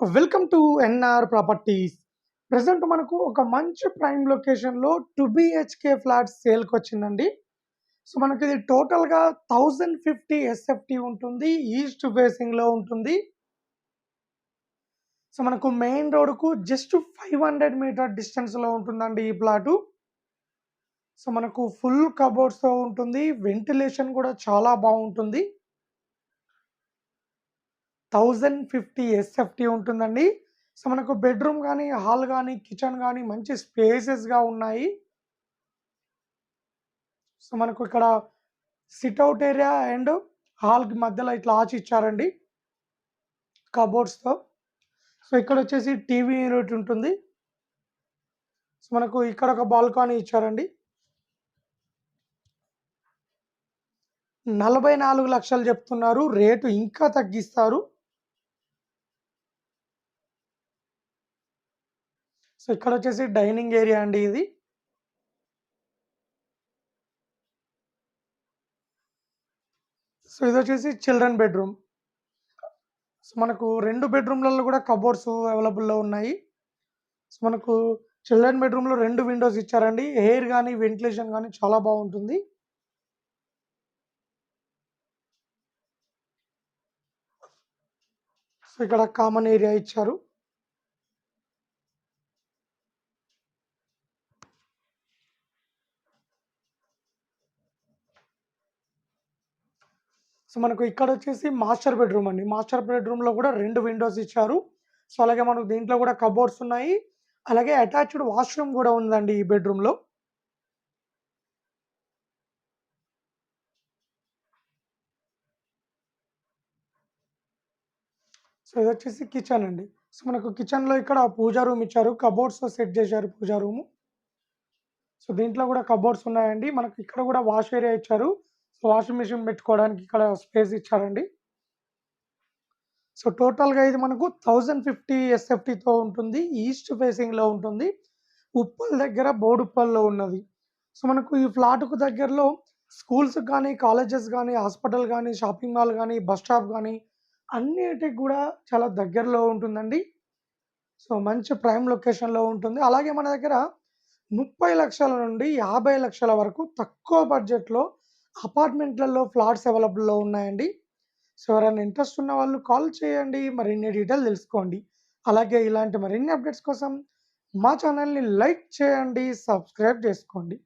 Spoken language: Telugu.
Welcome to NR properties present మనకు ఒక మంచి ప్రైమ్ లొకేషన్లో టూ బిహెచ్కే ఫ్లాట్ సేల్కి వచ్చిందండి. సో మనకి ఇది టోటల్గా థౌజండ్ ఫిఫ్టీ ఎస్ఎఫ్టీ ఉంటుంది ఈస్ట్ ఫేసింగ్లో ఉంటుంది. సో మనకు మెయిన్ రోడ్కు జస్ట్ ఫైవ్ హండ్రెడ్ మీటర్ డిస్టెన్స్లో ఉంటుందండి ఈ ప్లాటు సో మనకు ఫుల్ కబోర్డ్స్తో ఉంటుంది వెంటిలేషన్ కూడా చాలా బాగుంటుంది. థౌజండ్ ఫిఫ్టీ ఎస్ఎఫ్టీ ఉంటుందండి. సో మనకు బెడ్రూమ్ కానీ హాల్ కానీ కిచెన్ కానీ మంచి స్పేసెస్గా ఉన్నాయి. సో మనకు ఇక్కడ సిట్అవుట్ ఏరియా అండ్ హాల్కి మధ్యలో ఇట్లా ఆచి ఇచ్చారండి. కబోర్డ్స్తో. సో ఇక్కడ వచ్చేసి టీవీ యూనిట్ ఉంటుంది. సో మనకు ఇక్కడ ఒక బాల్కానీ ఇచ్చారండి. నలభై నాలుగు లక్షలు చెప్తున్నారు. రేటు ఇంకా తగ్గిస్తారు. సో ఇక్కడ వచ్చేసి డైనింగ్ ఏరియా అండి ఇది. సో ఇది వచ్చేసి చిల్డ్రన్ బెడ్రూమ్. సో మనకు రెండు బెడ్రూమ్లలో కూడా కబోర్డ్స్ అవైలబుల్లో ఉన్నాయి. సో మనకు చిల్డ్రన్ బెడ్రూమ్లో రెండు విండోస్ ఇచ్చారండి. ఎయిర్ కానీ వెంటిలేషన్ కానీ చాలా బాగుంటుంది. సో ఇక్కడ కామన్ ఏరియా ఇచ్చారు. సో మనకు ఇక్కడ వచ్చేసి మాస్టర్ బెడ్రూమ్ అండి. మాస్టర్ బెడ్రూమ్లో కూడా రెండు విండోస్ ఇచ్చారు. సో అలాగే మనకు దీంట్లో కూడా కబోర్డ్స్ ఉన్నాయి. అలాగే అటాచ్డ్ వాష్రూమ్ కూడా ఉందండి ఈ బెడ్రూమ్లో. సో ఇది వచ్చేసి కిచెన్ అండి. సో మనకు కిచెన్లో ఇక్కడ పూజా రూమ్ ఇచ్చారు. కబోర్డ్స్ సెట్ చేశారు పూజా రూము. సో దీంట్లో కూడా కబోర్డ్స్ ఉన్నాయండి. మనకు ఇక్కడ కూడా వాష్ ఏరియా ఇచ్చారు. సో వాషింగ్ మిషన్ పెట్టుకోవడానికి ఇక్కడ స్పేస్ ఇచ్చారండి. సో టోటల్గా ఇది మనకు థౌజండ్ ఫిఫ్టీ ఎస్ఎఫ్టీతో ఉంటుంది ఈస్ట్ ఫేసింగ్లో ఉంటుంది ఉప్పల్ దగ్గర బోడుప్పల్లో ఉన్నది. సో మనకు ఈ ఫ్లాట్కు దగ్గరలో స్కూల్స్ కానీ కాలేజెస్ కానీ హాస్పిటల్ కానీ షాపింగ్ మాల్ కానీ బస్ స్టాప్ కానీ అన్నిటికి కూడా చాలా దగ్గరలో ఉంటుందండి. సో మంచి ప్రైమ్ లొకేషన్లో ఉంటుంది. అలాగే మన దగ్గర ముప్పై లక్షల నుండి యాభై లక్షల వరకు తక్కువ బడ్జెట్లో అపార్ట్మెంట్లలో ఫ్లాట్స్ అవైలబుల్లో ఉన్నాయండి. సో ఎవరైనా ఇంట్రెస్ట్ ఉన్న వాళ్ళు కాల్ చేయండి. మరిన్ని డీటెయిల్ తెలుసుకోండి. అలాగే ఇలాంటి మరిన్ని అప్డేట్స్ కోసం మా ఛానల్ని లైక్ చేయండి సబ్స్క్రైబ్ చేసుకోండి.